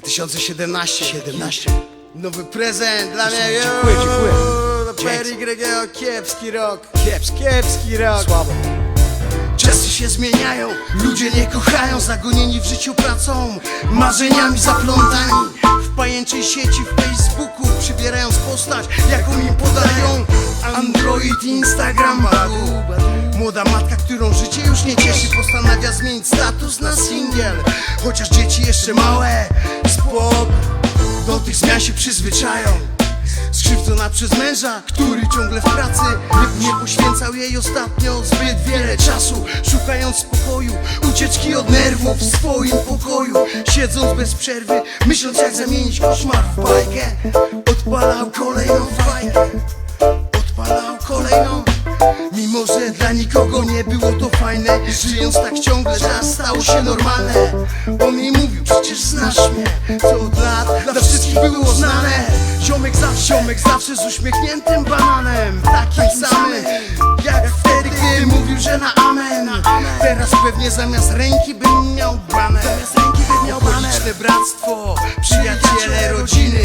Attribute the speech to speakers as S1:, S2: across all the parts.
S1: 2017
S2: 17.
S1: Nowy prezent dla mnie
S2: Dziękuję, dziękuję.
S1: Perry kiepski rok. Kiepski, kiepski rok.
S2: Słabo.
S1: Czasy się zmieniają, ludzie nie kochają Zagonieni w życiu pracą, marzeniami zaplątani. W pajęczej sieci w Facebooku Przybierając postać, jaką im podają Android, Instagram, Badu Młoda matka, którą życie już nie cieszy Postanawia zmienić status na singiel. Chociaż dzieci jeszcze małe Spok, do tych zmian się przyzwyczają. Skrzywdzona przez męża, który ciągle w pracy nie poświęcał jej ostatnio zbyt wiele czasu Szukając spokoju, ucieczki od nerwów w swoim pokoju. Siedząc bez przerwy, myśląc jak zamienić koszmar w bajkę Odpalał kolejną fajkę. Odpalał kolejną Mimo, że dla nikogo nie było to fajne Żyjąc tak ciągle, czas stało się normalne On jej mówił, przecież znasz mnie Co od lat dla wszystkich było znane. Ziomek zawsze, ziomek zawsze z uśmiechniętym bananem Takim samym jak wtedy, gdy mówił, że na amen. Teraz pewnie zamiast ręki bym miał baner Okoliczne bractwo, przyjaciele, rodziny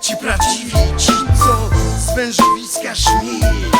S1: Ci prawdziwi, ci co z wężowiska szmi